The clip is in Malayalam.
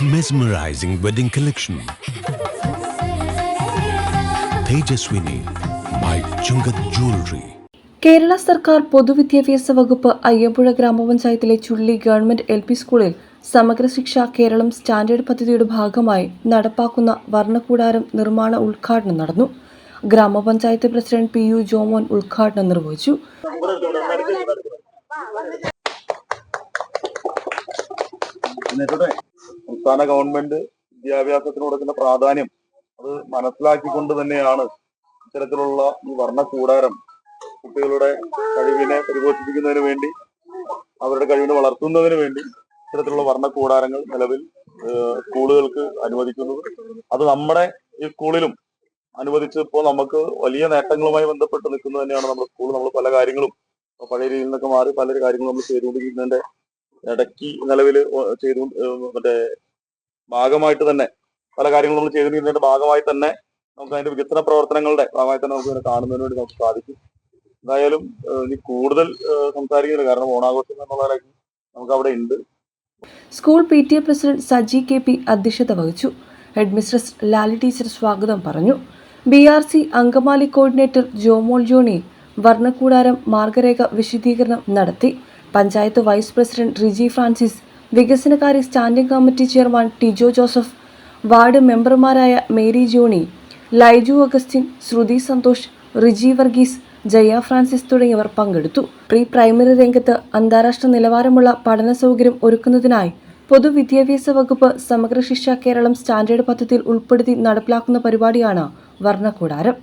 Mesmerizing wedding collection. Tejaswini by Chungat Jewelry. Kerala സർക്കാർ പൊതുവിദ്യാഭ്യാസ വകുപ്പ് അയ്യമ്പുഴ ഗ്രാമപഞ്ചായത്തിലെ ചുള്ളി ഗവൺമെന്റ് എൽ പി സ്കൂളിൽ സമഗ്ര ശിക്ഷ കേരളം സ്റ്റാൻഡേർഡ് പദ്ധതിയുടെ ഭാഗമായി നടപ്പാക്കുന്ന വർണക്കൂടാരം നിർമ്മാണ ഉദ്ഘാടനം നടന്നു ഗ്രാമപഞ്ചായത്ത് പ്രസിഡന്റ് പി യു ജോമോൻ ഉദ്ഘാടനം നിർവഹിച്ചു സംസ്ഥാന ഗവൺമെന്റ് വിദ്യാഭ്യാസത്തിന് കൊടുക്കുന്ന പ്രാധാന്യം അത് മനസ്സിലാക്കിക്കൊണ്ട് തന്നെയാണ് ഇത്തരത്തിലുള്ള ഈ വർണ കൂടാരം കുട്ടികളുടെ കഴിവിനെ പരിപോഷിപ്പിക്കുന്നതിന് വേണ്ടി അവരുടെ കഴിവിനെ വളർത്തുന്നതിന് വേണ്ടി ഇത്തരത്തിലുള്ള വർണ കൂടാരങ്ങൾ നിലവിൽ സ്കൂളുകൾക്ക് അനുവദിക്കുന്നത്. അത് നമ്മുടെ ഈ സ്കൂളിലും അനുവദിച്ചപ്പോൾ നമുക്ക് വലിയ നേട്ടങ്ങളുമായി ബന്ധപ്പെട്ട് നിൽക്കുന്നത് തന്നെയാണ് നമ്മുടെ സ്കൂൾ. നമ്മൾ പല കാര്യങ്ങളും പഴയ രീതിയിൽ നിന്നൊക്കെ മാറി പല കാര്യങ്ങളും നമ്മൾ ചെയ്തുകൊണ്ടിരിക്കുന്നതിന്റെ ഇടയ്ക്ക് നിലവിൽ ചെയ്തു മറ്റേ ഭാഗമായിട്ട് തന്നെ പല കാര്യങ്ങളും നമ്മൾ ചെയ്തുകൊണ്ടിരുന്നതിന്റെ ഭാഗമായി തന്നെ നമുക്ക് അതിന്റെ വികസന പ്രവർത്തനങ്ങളുടെ ഭാഗമായി തന്നെ നമുക്ക് കാണുന്നതിന് വേണ്ടി നമുക്ക് സാധിക്കും. എന്തായാലും ഇനി കൂടുതൽ സംസാരിക്കുന്നില്ല. കാരണം ഓണാഘോഷം എന്നുള്ളതിലേക്ക് നമുക്ക് അവിടെ ഉണ്ട്. School P T A president Saji K P അധ്യക്ഷത വഹിച്ചു. ഹെഡ് മിസ്ട്രസ് ലാലി ടീച്ചർ സ്വാഗതം പറഞ്ഞു. B R C Angamaly coordinator Jomol Johny വർണക്കൂടാരം മാർഗരേഖ വിശദീകരണം നടത്തി. പഞ്ചായത്ത് വൈസ് പ്രസിഡന്റ് റിജി ഫ്രാൻസിസ് വികസനകാര്യ standing committee chairman Tijo Joseph ward മെമ്പർമാരായ മേരി ജോണി ലൈജു അഗസ്റ്റിൻ ശ്രുതി സന്തോഷ് റിജി വർഗീസ് ജയ ഫ്രാൻസിസ് തുടങ്ങിയവർ പങ്കെടുത്തു. പ്രീ പ്രൈമറി രംഗത്ത് അന്താരാഷ്ട്ര നിലവാരമുള്ള പഠന സൗകര്യം ഒരുക്കുന്നതിനായി പൊതുവിദ്യാഭ്യാസ വകുപ്പ് സമഗ്ര ശിക്ഷ കേരളം സ്റ്റാൻഡേർഡ് പദ്ധതിയിൽ ഉൾപ്പെടുത്തി നടപ്പിലാക്കുന്ന പരിപാടിയാണ് വർണക്കൂടാരം